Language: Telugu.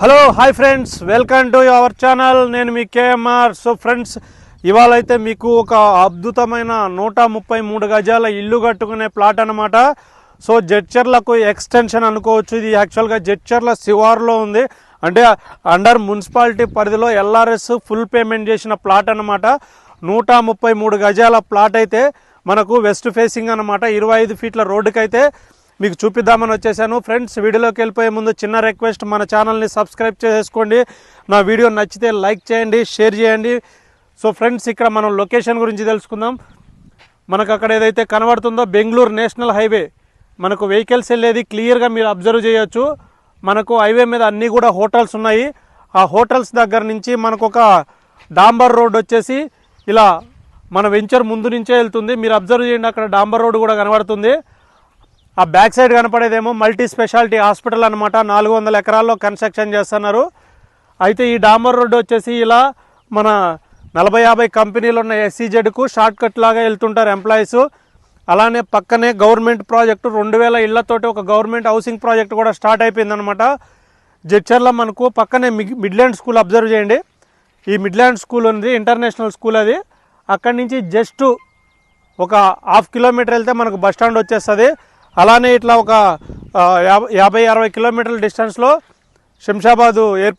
Hello hi friends welcome to our channel నేను మీ కేఎంఆర్ సో ఫ్రెండ్స్ ఇవాళ అయితే మీకు ఒక అద్భుతమైన నూట ముప్పై మూడు గజాల ఇల్లు కట్టుకునే ప్లాట్ అనమాట సో జడ్చర్లకు ఎక్స్టెన్షన్ అనుకోవచ్చు. ఇది యాక్చువల్గా జడ్చర్ల శివారులో ఉంది. అంటే అండర్ మున్సిపాలిటీ పరిధిలో ఎల్ఆర్ఎస్ ఫుల్ పేమెంట్ చేసిన ప్లాట్ అనమాట నూట ముప్పై మూడు గజాల ప్లాట్ అయితే మనకు వెస్ట్ ఫేసింగ్ అనమాట ఇరవై ఐదు ఫీట్ల రోడ్డుకైతే మీకు చూపిద్దామని వచ్చేసాను. ఫ్రెండ్స్ వీడియోలోకి వెళ్ళిపోయే ముందు చిన్న రిక్వెస్ట్ మన ఛానల్ని సబ్స్క్రైబ్ చేసుకోండి నా వీడియో నచ్చితే లైక్ చేయండి షేర్ చేయండి. సో ఫ్రెండ్స్ ఇక్కడ మనం లొకేషన్ గురించి తెలుసుకుందాం. మనకు అక్కడ ఏదైతే కనబడుతుందో బెంగళూరు నేషనల్ హైవే. మనకు వెహికల్స్ వెళ్ళేది క్లియర్గా మీరు అబ్జర్వ్ చేయొచ్చు. మనకు హైవే మీద అన్నీ కూడా హోటల్స్ ఉన్నాయి. ఆ హోటల్స్ దగ్గర నుంచి మనకు ఒక డాంబర్ రోడ్ వచ్చేసి ఇలా మన వెంచర్ ముందు నుంచే వెళ్తుంది. మీరు అబ్జర్వ్ చేయండి అక్కడ డాంబర్ రోడ్ కూడా కనబడుతుంది. ఆ బ్యాక్ సైడ్ కనపడేదేమో మల్టీ స్పెషాలిటీ హాస్పిటల్ అనమాట నాలుగు వందల ఎకరాల్లో కన్స్ట్రక్షన్ చేస్తున్నారు. అయితే ఈ డాంబర్ రోడ్డు వచ్చేసి ఇలా మన నలభై యాభై కంపెనీలు ఉన్న ఎస్సీజెడ్కు షార్ట్ కట్ లాగా వెళ్తుంటారు ఎంప్లాయీస్. అలానే పక్కనే గవర్నమెంట్ ప్రాజెక్టు రెండు వేల ఇళ్ళతోటి ఒక గవర్నమెంట్ హౌసింగ్ ప్రాజెక్ట్ కూడా స్టార్ట్ అయిపోయిందనమాట జడ్చర్ల మనకు పక్కనే మిగ్ మిడ్లాండ్ స్కూల్ అబ్జర్వ్ చేయండి. ఈ మిడ్లాండ్ స్కూల్ ఉంది ఇంటర్నేషనల్ స్కూల్ అది. అక్కడి నుంచి జస్ట్ ఒక హాఫ్ కిలోమీటర్ వెళ్తే మనకు బస్ స్టాండ్ వచ్చేస్తుంది. అలానే ఇట్లా ఒక యాభై యాభై అరవై కిలోమీటర్ల డిస్టెన్స్లో శంషాబాదు ఎయిర్